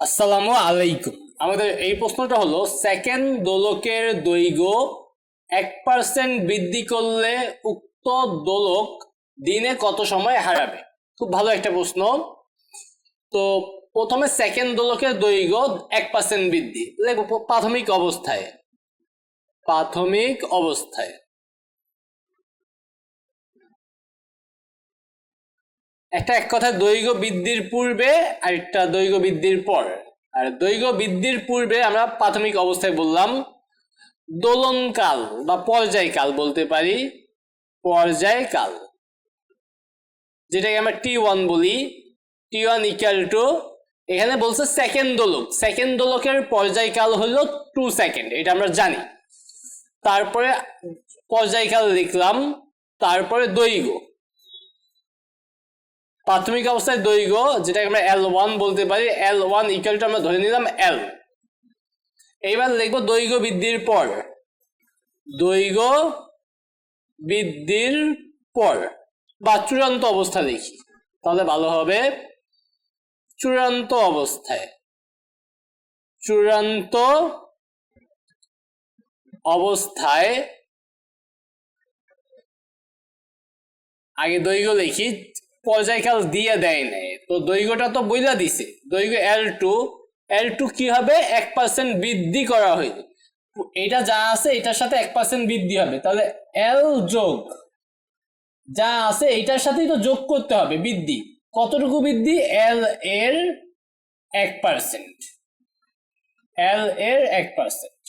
আসসালামু আলাইকুম। আমাদের এই প্রশ্নটা হলো সেকেন্ড দোলকের দৈর্ঘ্য এক পার্সেন্ট বৃদ্ধি করলে উক্ত দোলক দিনে কত সময় হারাবে? খুব ভালো একটা প্রশ্ন। তো প্রথমে সেকেন্ড দোলকের দৈর্ঘ্য এক পার্সেন্ট বৃদ্ধি। প্রাথমিক অবস্থায়। প্রাথমিক অবস্থায়। একটা এক কথা দৈর্ঘ্য বৃদ্ধির পূর্বে আর একটা দৈর্ঘ্য বৃদ্ধির পর। আর দৈর্ঘ্য বৃদ্ধির পূর্বে আমরা প্রাথমিক অবস্থায় বললাম দোলনকাল বা পর্যায়কাল বলতে পারি। পর্যায়কাল। যেটাকে আমরা টি ওয়ান বলি। টি ওয়ান ইকুয়াল টু এখানে বলছে সেকেন্ড দোলক। সেকেন্ড দোলকের পর্যায়কাল হলো টু সেকেন্ড এটা আমরা জানি। তারপরে পর্যায়কাল লিখলাম, তারপরে দৈর্ঘ্য। প্রাথমিক অবস্থায় দৈর্ঘ্য, যেটাকে আমরা এল ওয়ান বলতে পারি এল ওয়ান ইকুয়াল টু আমরা ধরে নিলাম এল এইবার লিখব দৈর্ঘ্য বৃদ্ধির পর। দৈর্ঘ্য বৃদ্ধির পর। বা চূড়ান্ত অবস্থা লিখি তাহলে ভালো হবে। চূড়ান্ত অবস্থায়। চূড়ান্ত অবস্থায় আগে দৈর্ঘ্য লিখি। পর্যায়কাল দিয়ে দেয় নাই। তো দৈর্ঘ্যটা তো বইলা দিছে। দৈর্ঘ্য এল টু এল টু কি হবে? এক পার্সেন্ট বৃদ্ধি করা হইল। এটা যা আছে, এটার সাথে এক পার্সেন্ট বৃদ্ধি হবে। তাহলে এল যোগ যা আছে, এটার সাথেই তো যোগ করতে হবে বৃদ্ধি। কতটুকু বৃদ্ধি? এল এর এক পার্সেন্ট এল এর এক পার্সেন্ট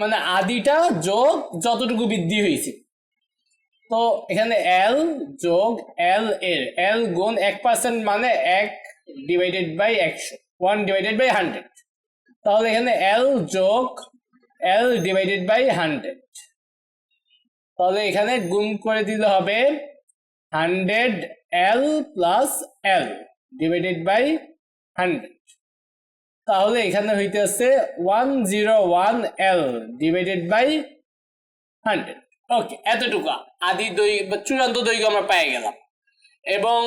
মানে আদিটা যোগ যতটুকু বৃদ্ধি হয়েছে। তো এখানে এল যোগ এল এর এল গুণ এক পার্সেন্ট মানে এক ডিভাইডেড বাই একশো ওয়ান ডিভাইডেড বাই হান্ড্রেড তাহলে এখানে এল যোগ এল ডিভাইডেড বাই হান্ড্রেড তাহলে এখানে গুণ করে দিতে হবে hundred L plus L divided by hundred তাহলে এখানে হইতে হইতেছে one zero one L divided by hundred okay এতটুকু। আদি দৈর্ঘ্য বা চূড়ান্ত দৈর্ঘ্য আমরা পেয়ে গেলাম। এবং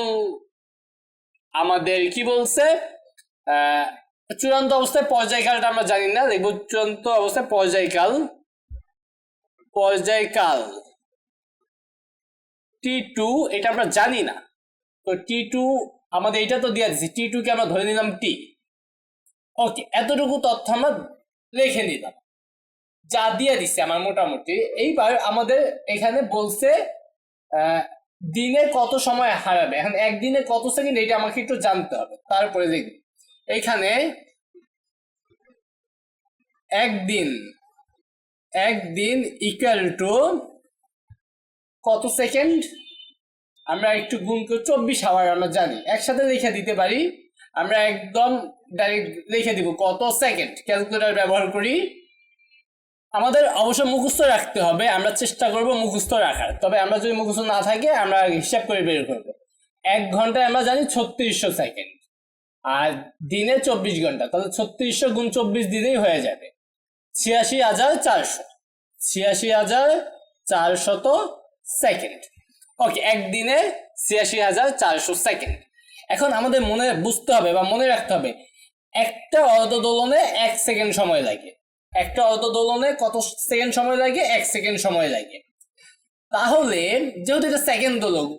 আমাদের কি বলছে? চূড়ান্ত অবস্থায় পর্যায়কালটা আমরা জানি না, দেখব চূড়ান্ত অবস্থায় পর্যায়কাল। পর্যায়কাল টি টু এটা আমরা জানি না। তো টি টু আমাদের এটা তো দিয়ে দিচ্ছি টি টু কে আমরা ধরে নিলাম টি ওকে এতটুকু তথ্য আমরা লিখে নিলাম। যা দিয়ে দিচ্ছে আমার মোটামুটি। এইবার আমাদের এখানে বলছে দিনে কত সময় হারাবে? এখন একদিনে কত সেকেন্ড এটা আমাকে একটু জানতে হবে। তারপরে দেখি এখানে একদিন একদিন ইকুয়াল টু কত সেকেন্ড? আমরা একটু গুণ করে চব্বিশ আওয়ার আমরা জানি। একসাথে লিখে দিতে পারি। আমরা একদম ডাইরেক্ট লিখে দিব কত সেকেন্ড। ক্যালকুলেটর ব্যবহার করি। আমাদের অবশ্য মুখস্থ রাখতে হবে, আমরা চেষ্টা করব মুখস্থ রাখার। তবে আমরা যদি মুখস্থ না থাকে, আমরা হিসাব করে বের করব। এক ঘন্টায় আমরা জানি ছত্রিশশো সেকেন্ড, আর দিনে চব্বিশ ঘণ্টা, তাহলে ছত্রিশশো গুণ চব্বিশ দিনেই হয়ে যাবে। ছিয়াশি হাজার চারশো, ছিয়াশি হাজার চারশত সেকেন্ড। ওকে একদিনে ছিয়াশি হাজার চারশো সেকেন্ড। এখন আমাদের মনে বুঝতে হবে বা মনে রাখতে হবে, একটা অর্ধদোলনে এক সেকেন্ড সময় লাগে। একটা অর্ধদোলনে কত সেকেন্ড সময় লাগে? এক সেকেন্ড সময় লাগে। তাহলে যেহেতু এটা সেকেন্ড দোলক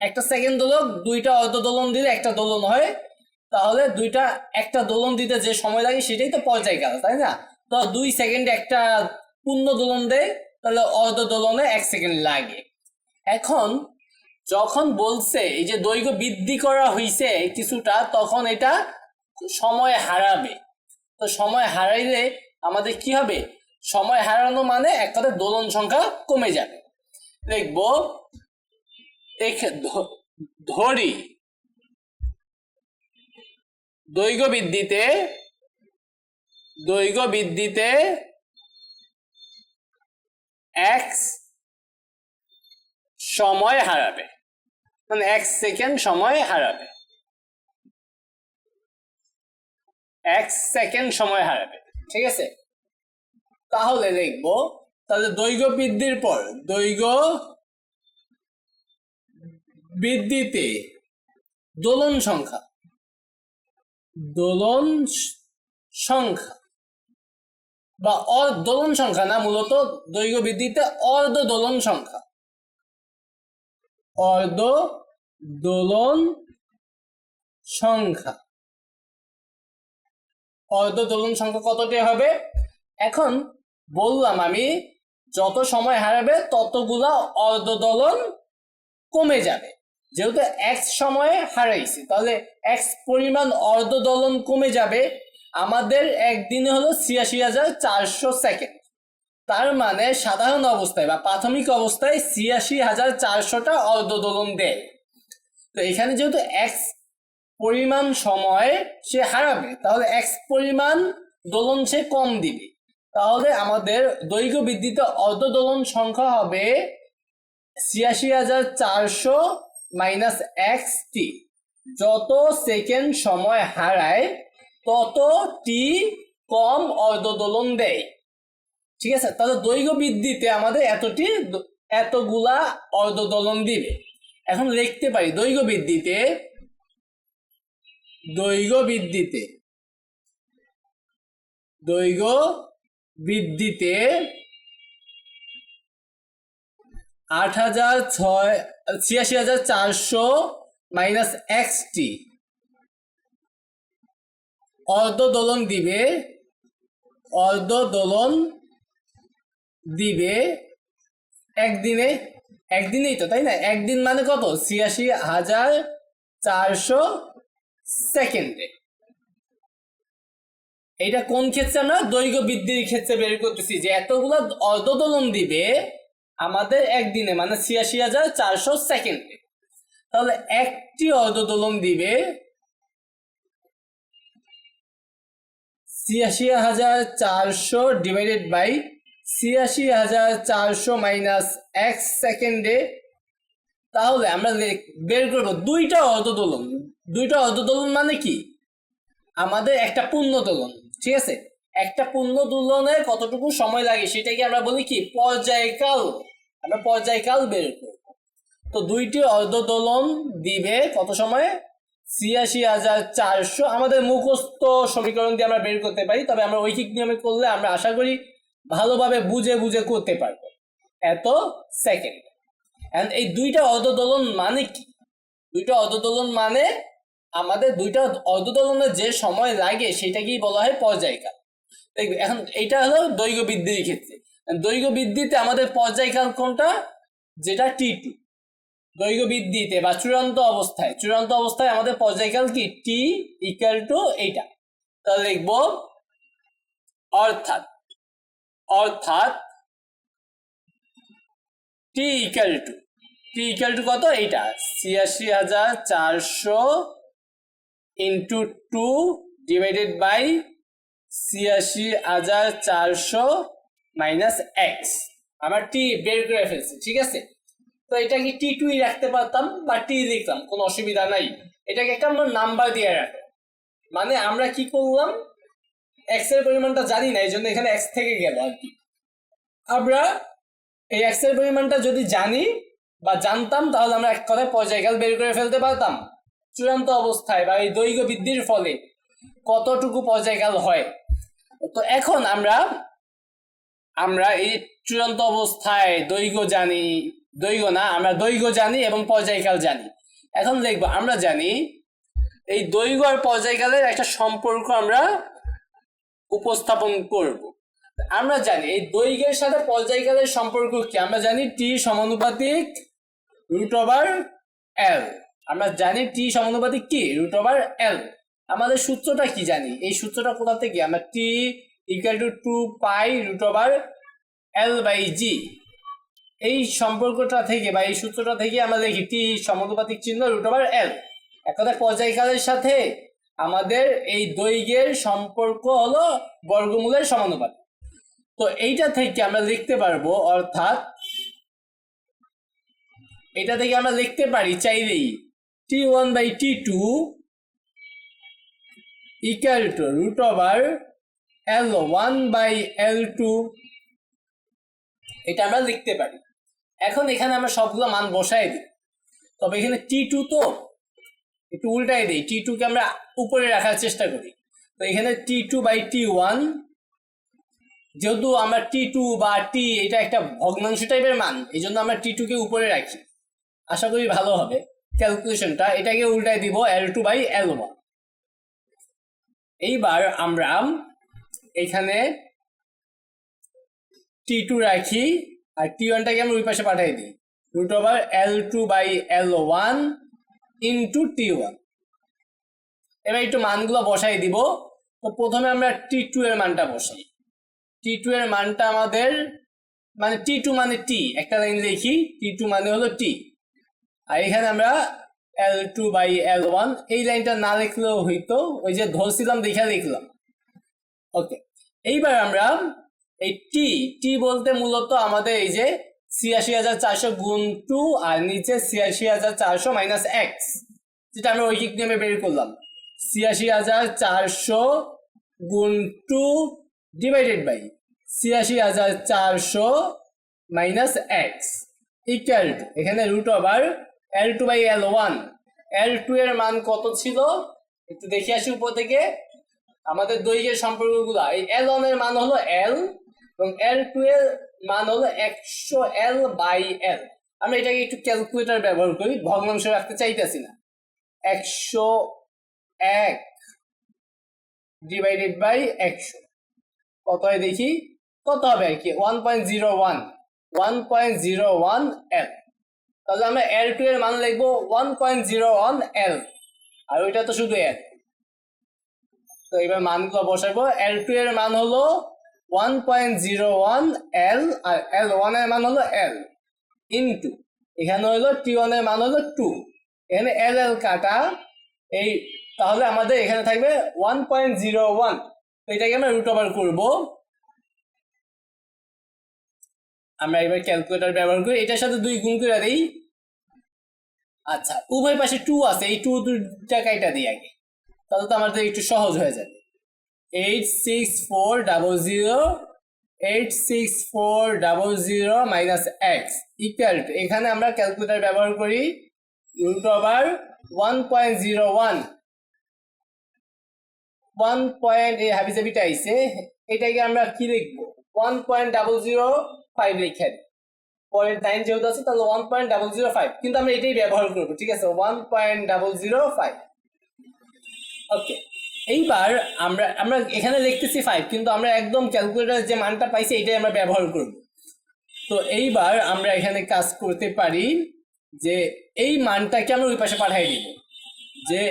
একটা সেকেন্ড দোলক দুইটা অর্ধ দোলন দিলে একটা দোলন হয়। তাহলে দুইটা, একটা দোলন দিতে যে সময় লাগে সেটাই তো পর্যায়কাল তাই না? তো দুই সেকেন্ড একটা পূর্ণ দোলন দেয়, তাহলে অর্ধ দোলনে এক সেকেন্ড লাগে। এখন যখন বলছে এই যে দৈর্ঘ্য বৃদ্ধি করা হয়েছে কিছুটা, তখন এটা সময় হারাবে। তো সময় হারাইলে আমাদের কি হবে? সময় হারানো মানে এক কথায় দোলন সংখ্যা কমে যাবে। দেখব। ধরি। দৈর্ঘ্য বৃদ্ধিতে দৈর্ঘ্য বৃদ্ধিতে এক্স সময় হারাবে। মানে এক সেকেন্ড সময় হারাবে। এক সেকেন্ড সময় হারাবে। ঠিক আছে? তাহলে দেখব, তাহলে দৈর্ঘ্য বৃদ্ধির পর, দৈর্ঘ্য বৃদ্ধিতে দোলন সংখ্যা দোলন সংখ্যা বা অদোলন সংখ্যা না, মূলত দৈর্ঘ্য বৃদ্ধিতে অর্ধ দোলন সংখ্যা। অর্ধ দোলন সংখ্যা। অর্ধ দোলন সংখ্যা কতটি হবে? এখন বললাম আমি, যত সময় হারাবে ততগুলা অর্ধ দোলন কমে যাবে। যেহেতু এক্স সময়ে হারাইছি, তাহলে এক্স পরিমাণ অর্ধ দোলন কমে যাবে। আমাদের একদিনে হলো ছিয়াশি হাজার চারশো সেকেন্ড তার মানে সাধারণ অবস্থায় বা প্রাথমিক অবস্থায় ছিয়াশি হাজার চারশোটা অর্ধ দোলন দেয়। তো এখানে যেহেতু এক্স পরিমাণ সময় সে হারাবে, তাহলে এক্স পরিমাণ দোলন সে কম দিবে। তাহলে আমাদের দৈর্ঘ্য বৃদ্ধিতে অর্ধ দোলন সংখ্যা হবে ছিয়াশি হাজার চারশো মাইনাস এক্স টি যত সেকেন্ড সময় হারায়, তত টি কম অর্ধ দোলন দেয়। ঠিক আছে? তাহলে দৈর্ঘ্য বৃদ্ধিতে আমাদের এতটি এতগুলা অর্ধ দোলন দিবে। এখন লিখতে পারি, দৈর্ঘ্য বৃদ্ধিতে দৈর্ঘ্য বৃদ্ধিতে দৈর্ঘ্য বৃদ্ধিতে আট হাজার ছয়, ছিয়াশি হাজার চারশো মাইনাস এক্স টি অর্ধ দোলন দিবে অর্ধ দোলন দিবে একদিনে, একদিনেই তো, তাই না? একদিন মানে কত? ছিয়াশি হাজার চারশো সেকেন্ডে। এটা কোন ক্ষেত্রে আমরা? দৈর্ঘ্য বৃদ্ধির ক্ষেত্রে বের করতেছি যে এতগুলো অর্ধদোলন দিবে আমাদের একদিনে মানে ছিয়াশি হাজার চারশো সেকেন্ডে। তাহলে একটি অর্ধদোলন দিবে ছিয়াশি হাজার চারশো ডিভাইডেড বাই ছিয়াশি হাজার চারশো মাইনাস এক সেকেন্ডে। তাহলে আমরা বের করব দুইটা অর্ধদোলন। দুইটা অর্ধদোলন মানে কি? আমাদের একটা পূর্ণ দোলন ঠিক আছে? একটা পূর্ণ দোলনে কতটুকু সময় লাগে সেটাকে আমরা বলি কি? পর্যায়কাল। আমরা পর্যায়কাল বের করব। তো দুইটি অর্ধদোলন দিবে কত সময়ে? ছিয়াশি হাজার চারশো। আমাদের মুখস্থ সমীকরণ দিয়ে আমরা বের করতে পারি, তবে আমরা ঐকিক নিয়মে করলে আমরা আশা করি ভালোভাবে বুঝে বুঝে করতে পারব। এত সেকেন্ড এই দুইটা অর্ধদোলন মানে কি? দুইটা অর্ধদোলন মানে আমাদের দুইটা অর্ধদোলনের যে সময় লাগে সেটাকেই বলা হয় পর্যায়কাল। দেখবে, এখন এটা হলো দৈর্ঘ্য বৃদ্ধির ক্ষেত্রে। দৈর্ঘ্য বৃদ্ধিতে আমাদের পর্যায়কাল কোনটা? যেটা টি টু দৈর্ঘ্য বৃদ্ধিতে বা চূড়ান্ত অবস্থায় চূড়ান্ত অবস্থায় আমাদের পর্যায়কাল কি? টি ইকুয়াল টু এইটা। তাহলে লিখব, অর্থাৎ অর্থাৎ T equal to T equal to কত? এইটা। ছিয়াশি হাজার চারশো ইন্টু টু ডিভাইডেড বাই ছিয়াশি হাজার চারশো মাইনাস এক্স আমার টি বের করে ফেলছি, ঠিক আছে? তো এটা কি টি টুই রাখতে পারতাম বা টি লিখতাম, কোনো অসুবিধা নাই। এটাকে একটা আমরা নাম্বার দিয়ে রাখো মানে আমরা কি করলাম? এক্সের পরিমাণটা জানি না এই জন্য এখানে এক্স থেকে গেল আর কি। আমরা এই এক্সের পরিমাণটা যদি জানি বা জানতাম, তাহলে আমরা এক কথায় পর্যায়কাল বের করে ফেলতে পারতাম। চূড়ান্ত অবস্থায় বা এই দৈর্ঘ্য বৃদ্ধির ফলে কতটুকু পর্যায়কাল হয়? তো এখন আমরা আমরা এই চূড়ান্ত অবস্থায় দৈর্ঘ্য জানি, দৈর্ঘ্য না, আমরা দৈর্ঘ্য জানি এবং পর্যায়কাল জানি। এখন দেখব, আমরা জানি এই দৈর্ঘ্য আর পর্যায়কালের একটা সম্পর্ক আমরা উপস্থাপন করব। আমরা জানি এই দৈর্ঘ্যের সাথে পর্যায়কালের সম্পর্ক কি? আমরা জানি টি সমানুপাতিক রুট ওভার এল আমরা জানি টি সমানুপাতিক কি? রুট ওভার এল আমাদের সূত্রটা কি জানি? এই সূত্রটা কোথা থেকে? আমরা T equal to two pi root over L by G এই সম্পর্কটা থেকে বা এই সূত্রটা থেকে আমরা দেখি টি সমানুপাতিক চিহ্ন রুট ওভার এল এক কথায় পর্যায়কালের সাথে আমাদের এই দৈর্ঘ্যের সম্পর্ক হলো বর্গমূলের সমানুপাত তো এইটা থেকে আমরা লিখতে পারব, অর্থাৎ এটা থেকে আমরা লিখতে পারি চাইলেই T one by T two equal to root over L one by L two এটা আমরা লিখতে পারি। এখন এখানে আমরা সবগুলো মান বসাই দিই। তবে এখানে টি টু তো একটু উল্টাই দিই। টি টুকে আমরা উপরে রাখার চেষ্টা করি। তো এখানে T two by T one যেহেতু আমরা টি টু বা টি এটা একটা ভগ্নাংশ টাইপের মান, এই জন্য আমরা টি টুকে উপরে রাখি। আশা করি ভালো হবে। ক্যালকুলেশনটা এটাকে উল্টাই দিব L two by L one এইবার আমরা এখানে টি টু রাখি আর টি ওয়ানটাকে আমরা ওই পাশে পাঠাই দিই। Root over L two by L one into T one এবার একটু মানগুলো বসাই দিব। তো প্রথমে আমরা টি টু এর মানটা বসাই। টি টু এর মানটা আমাদের মানে টি টু মানে টি একটা লাইন লিখি। টি টু মানে হলো টি আর এখানে আমরা L two by L one এই লাইনটা না লিখলেও হইতো, ওই যে ধরছিলাম দেখে লিখলাম। ওকে এইবার আমরা এই টি টি বলতে মূলত আমাদের এই যে ছিয়াশি হাজার চারশো গুণ টু আর নিচে ছিয়াশি হাজার চারশো মাইনাস এক্স যেটা আমরা ঐকিক নিয়মে বের করলাম। ছিয়াশি হাজার চারশো গুণ টু ডিভাইডেড বাই ছিয়াশি হাজার চারশো মাইনাস এক্স ইকুয়াল এখানে root over L two by L one L two এর মান কত ছিল? একটু দেখে আসি উপর থেকে। আমাদের দৈর্ঘ্যের সম্পর্কগুলো। এই এল ওয়ানের মান হলো এল এবং এল টু এর মান হলো একশো এল বাই এল আমরা এটাকে একটু ক্যালকুলেটর ব্যবহার করি, ভগ্নাংশ রাখতে চাইতেছি না। একশো এক ডিভাইডেড বাই একশো। কত হয় দেখি? কত হবে আর কি? One point zero one one point zero one L তাহলে আমরা এল টু এর মান লিখব one point zero one L আর ওইটা তো শুধু এল তো এবার মানগুলো বসাবো। এল টু এর মান হলো one point zero one L আর এল ওয়ানের মান হলো এল ইন্টু এখানে হলো টি ওয়ানের মান হলো টু এখানে এল এল কাটা। এই, তাহলে আমাদের এখানে থাকবে ওয়ান পয়েন্ট জিরো ওয়ান এটাকে আমরা রুট ওভার করব। আমরা এবার ক্যালকুলেটর ব্যবহার করি। এটার সাথে দুই গুণ করে দিই। আচ্ছা উভয় পাশে টু আছে, এই টু দুটা কাইটা দিই আগে। তাহলে তো আমাদের একটু সহজ হয়ে যাবে। Eight six four double zero eight six four double zero minus X equal to এখানে আমরা ক্যালকুলেটর ব্যবহার করি root over one point zero one one point এই হাবিজাবিটা আইসে এটাকে আমরা কি লিখব? One point double zero five লিখে দিই পয়েন্ট নাইন যেহেতু আছে, তাহলে one point double zero five কিন্তু আমরা এটাই ব্যবহার করব, ঠিক আছে? One point double zero five okay এইবার আমরা আমরা এখানে লিখতেছি ফাইভ কিন্তু আমরা একদম ক্যালকুলেটর যে মানটা পাইছি, এটাই আমরা ব্যবহার করব। তো এইবার আমরা এখানে কাজ করতে পারি যে এই মানটাকে আমরা ওই পাশে পাঠিয়ে দিব, যে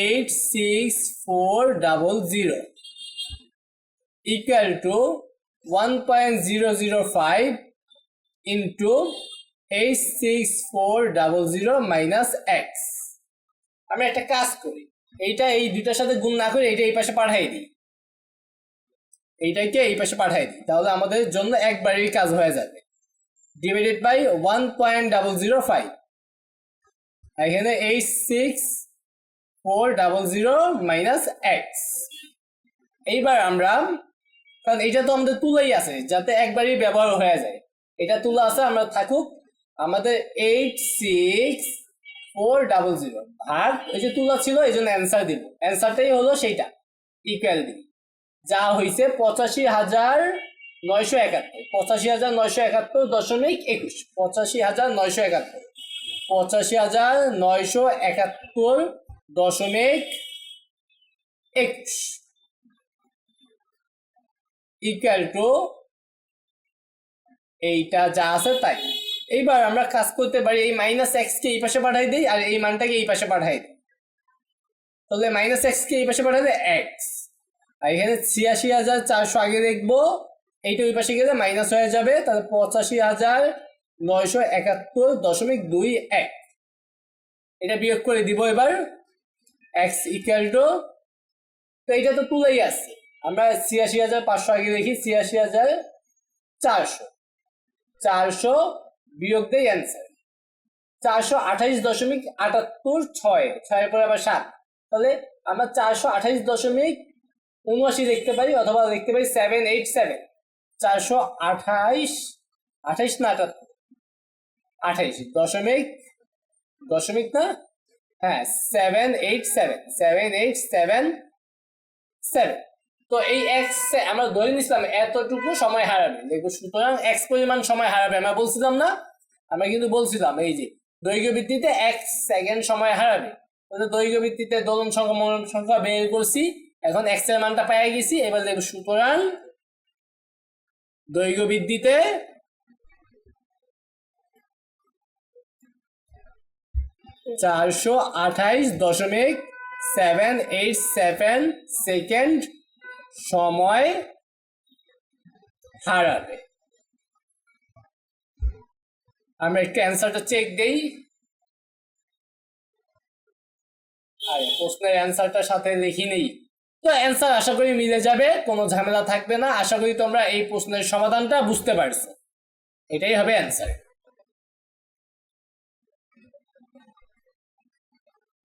eight six four double zero equal to one point zero zero five into eight six four double zero minus X আমরা একটা কাজ করি। এইটা এই দুইটার সাথে গুণ না করে এইটা এই পাশে পাঠাই দিই। এইটাকে এই পাশে পাঠাই দিই। তাহলে আমাদের জন্য একবারেই কাজ হয়ে যাবে। Divided by one point double zero five এখানে eight six four double zero minus X এইবার আমরা কারণ এটা তো আমাদের তুলাই আছে, যাতে একবারই ব্যবহার হয়ে যায়। এটা তুলা আছে, আমরা থাকুক। আমাদের eight six four double zero ভাগ, এই যে তুলা ছিল, এই জন্য অ্যান্সার দিব। অ্যান্সারটাই হলো সেইটা ইকুয়াল দিব যা হয়েছে পঁচাশি হাজার নয়শো একাত্তর। পঁচাশি হাজার নয়শো একাত্তর দশমিক একুশ। পঁচাশি হাজার নয়শো একাত্তর। পঁচাশি হাজার নয়শো একাত্তর দশমিক একুশ। ইকুয়াল টু এইটা যা আছে তাই। এইবার আমরা কাজ করতে পারি, এই মাইনাস এক্স কে এই পাশে পাঠাই দিই আর এই মানটাকে এই পাশে পাঠাই দিই। তাহলে মাইনাস এক্স কে এই পাশে পাঠালে এক্স আর এখানে ছিয়াশি হাজার চারশো আগে দেখব, এইটা ওই পাশে গেলে মাইনাস হয়ে যাবে, তাহলে পঁচাশি হাজার নয়শো একাত্তর দশমিক দুই এক। এটা বিয়োগ করে দিব এবার এক্স ইকুয়াল টু তো এইটা তো তুলেই আসছে। আমরা ছিয়াশি হাজার পাঁচশো আগে দেখি, ছিয়াশি হাজার চারশো। চারশো বিয়োগ দেই অ্যান্সার চারশো আঠাইশ দশমিক আটাত্তর ছয়, ছয়ের পরে আবার সাত। তাহলে আমরা চারশো আঠাইশ দশমিক উনআশি দেখতে পারি, অথবা দেখতে পারি সেভেন এইট সেভেন চারশো আঠাইশ আঠাইশ না আটাত্তর? আঠাইশ দশমিক দশমিক না? হ্যাঁ seven eight seven seven eight seven seven তো এই এক্স আমরা ধরে নিছিলাম এতটুকু সময় হারাবে। দেখব সুতরাং এক্স পরিমাণ সময় হারাবে, আমরা বলছিলাম না? আমরা কিন্তু বলছিলাম, এই যে, দৈর্ঘ্য ভিত্তিতে এক সেকেন্ড সময় হারাবে। দৈর্ঘ্য ভিত্তিতে দোলন সংখ্যা মরণ সংখ্যা বের করছি। এখন এক্সের মানটা পাই গেছি। এবার দেখব সুতরাং দৈর্ঘ্য বৃদ্ধিতে চারশো আঠাইশ দশমিক সেভেন এইট সেভেন সেকেন্ড সময় হারাবে। আমরা একটু অ্যান্সারটা চেক দেই। আর প্রশ্নের অ্যান্সারটার সাথে লিখি নেই। তো অ্যান্সার আশা করি মিলে যাবে, কোনো ঝামেলা থাকবে না। আশা করি তোমরা এই প্রশ্নের সমাধানটা বুঝতে পারছ। এটাই হবে অ্যান্সার